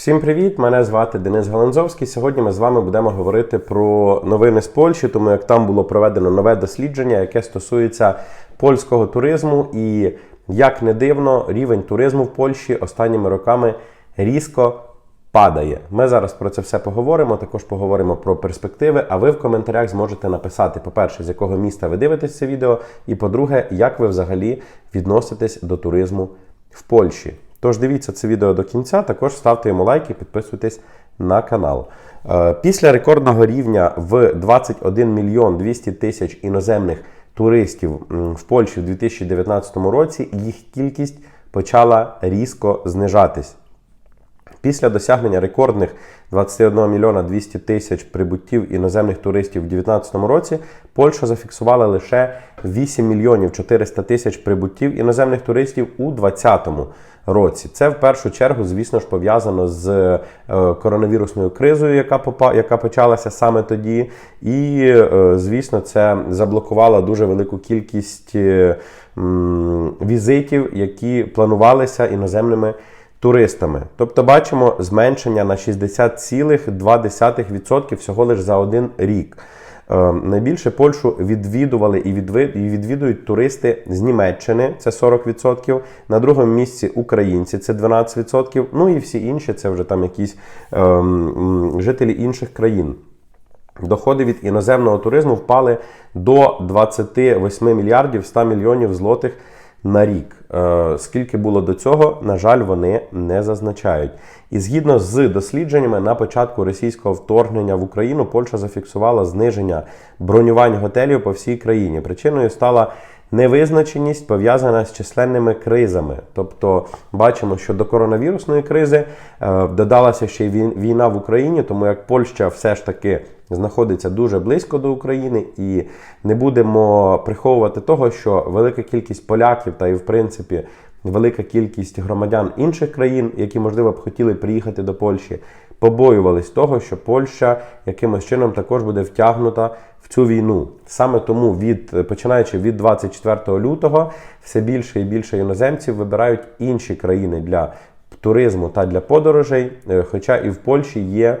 Всім привіт! Мене звати Денис Галанзовський. Сьогодні ми з вами будемо говорити про новини з Польщі, тому як там було проведено нове дослідження, яке стосується польського туризму. І як не дивно, рівень туризму в Польщі останніми роками різко падає. Ми зараз про це все поговоримо. Також поговоримо про перспективи. А ви в коментарях зможете написати, по-перше, з якого міста ви дивитесь це відео, і по-друге, як ви взагалі відноситесь до туризму в Польщі. Тож дивіться це відео до кінця, також ставте йому лайк і підписуйтесь на канал. Е, Після рекордного рівня в 21 мільйон 200 тисяч іноземних туристів в Польщі в 2019 році їх кількість почала різко знижатись. Після досягнення рекордних 21 мільйона 200 тисяч прибуттів іноземних туристів у 2019 році Польща зафіксувала лише 8 мільйонів 400 тисяч прибуттів іноземних туристів у 2020 році. Це в першу чергу, звісно ж, пов'язано з е, коронавірусною кризою, яка яка почалася саме тоді. І, е, звісно, це заблокувало дуже велику кількість е, візитів, які планувалися іноземними туристами. Тобто бачимо зменшення на 60,2% всього лише за один рік. Е, Найбільше Польщу відвідували і відвідують туристи з Німеччини, це 40%, на другому місці українці, це 12%, ну і всі інші це вже там якісь ем, жителі інших країн. Доходи від іноземного туризму впали до 28 мільярдів 100 мільйонів злотих на рік. Е, Скільки було до цього, на жаль, вони не зазначають. І згідно з дослідженнями, на початку російського вторгнення в Україну Польща зафіксувала зниження бронювань готелів по всій країні. Причиною стала невизначеність пов'язана з численними кризами. Тобто бачимо, що до коронавірусної кризи е, додалася ще й війна в Україні, тому як Польща все ж таки знаходиться дуже близько до України, і не будемо приховувати того, що велика кількість поляків та і в принципі велика кількість громадян інших країн, які можливо б хотіли приїхати до Польщі, побоювались того, що Польща якимось чином також буде втягнута в цю війну. Саме тому від починаючи від 24 лютого, все більше і більше іноземців вибирають інші країни для туризму та для подорожей. Е, Хоча і в Польщі є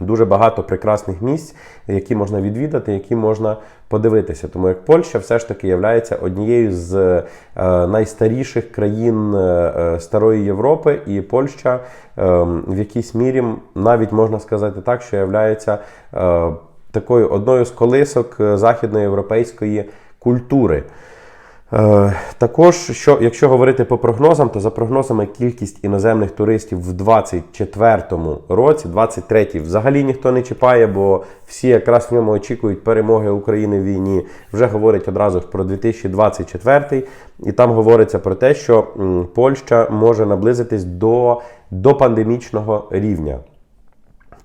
дуже багато прекрасних місць, які можна відвідати, які можна подивитися. Тому як Польща все ж таки є однією з е, найстаріших країн е, е, Старої Європи, і Польща в якійсь мірі навіть можна сказати так, що є такою одною з колисок західноєвропейської культури. Е, Також, що, якщо говорити по прогнозам, то за прогнозами кількість іноземних туристів в 2024 році, 23 взагалі ніхто не чіпає, бо всі якраз в ньому очікують перемоги України в війні. Вже говорять одразу ж про 2024, і там говориться про те, що Польща може наблизитись до, до пандемічного рівня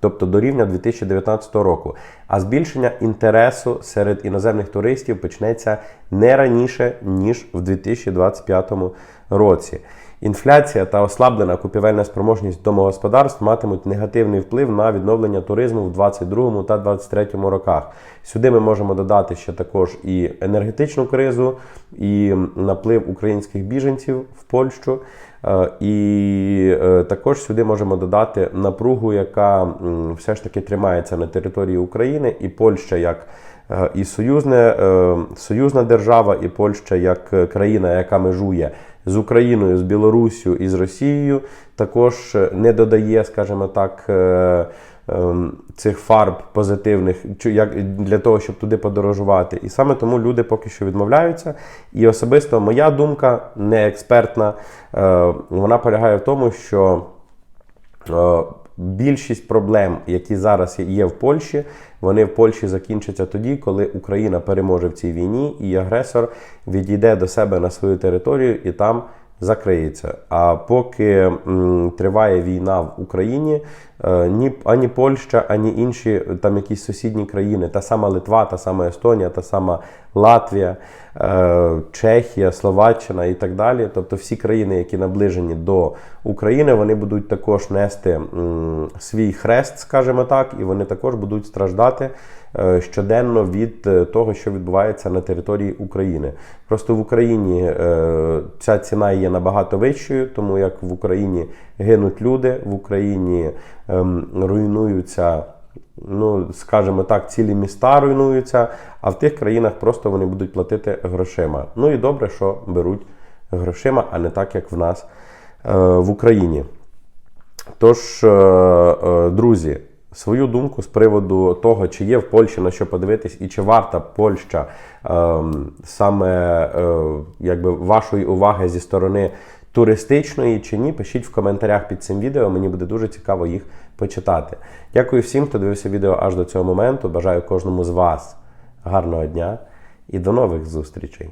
тобто до рівня 2019 року. А збільшення інтересу серед іноземних туристів почнеться не раніше ніж в 2025 році. Інфляція та ослаблена купівельна спроможність домогосподарств матимуть негативний вплив на відновлення туризму в 2022 та 2023 роках. Сюди ми можемо додати ще також і енергетичну кризу, і наплив українських біженців в Польщу. Е, І е, також сюди можемо додати напругу, яка все ж таки тримається на території України, і Польща як і союзне, е, союзна держава, і Польща як е, країна, яка межує з Україною, з Білоруссю і з Росією, також е, не додає, скажімо так. е, ем, Цих фарб позитивних для того, щоб туди подорожувати, і саме тому люди поки що відмовляються. І особисто моя думка, не експертна, е, вона полягає в тому, що Е, Більшість проблем, які зараз є в Польщі, вони в Польщі закінчаться тоді, коли Україна переможе в цій війні, і агресор відійде до себе на свою територію і там закриється. А поки м, триває війна в Україні, е, ні ані Польща, ані інші там якісь сусідні країни, та сама Литва, та сама Естонія, та сама Латвія, е, Чехія, Словаччина і так далі. Тобто всі країни, які наближені до України, вони будуть також нести м, свій хрест, скажімо так, і вони також будуть страждати е, щоденно від е, того, що відбувається на території України. Просто в Україні е, ця ціна є набагато вищою, тому як в Україні гинуть люди, в Україні ем, руйнуються. Ну, скажімо так, цілі міста руйнуються, а в тих країнах просто вони будуть платити грошима. Ну і добре, що беруть грошима, а не так, як в нас е, в Україні. Тож, е, е, друзі, свою думку з приводу того, чи є в Польщі на що подивитись, і чи варта Польща е, саме е, якби вашої уваги зі сторони туристичної чи ні, пишіть в коментарях під цим відео. Мені буде дуже цікаво їх почитати. Дякую всім, хто дивився відео аж до цього моменту. Бажаю кожному з вас гарного дня і до нових зустрічей.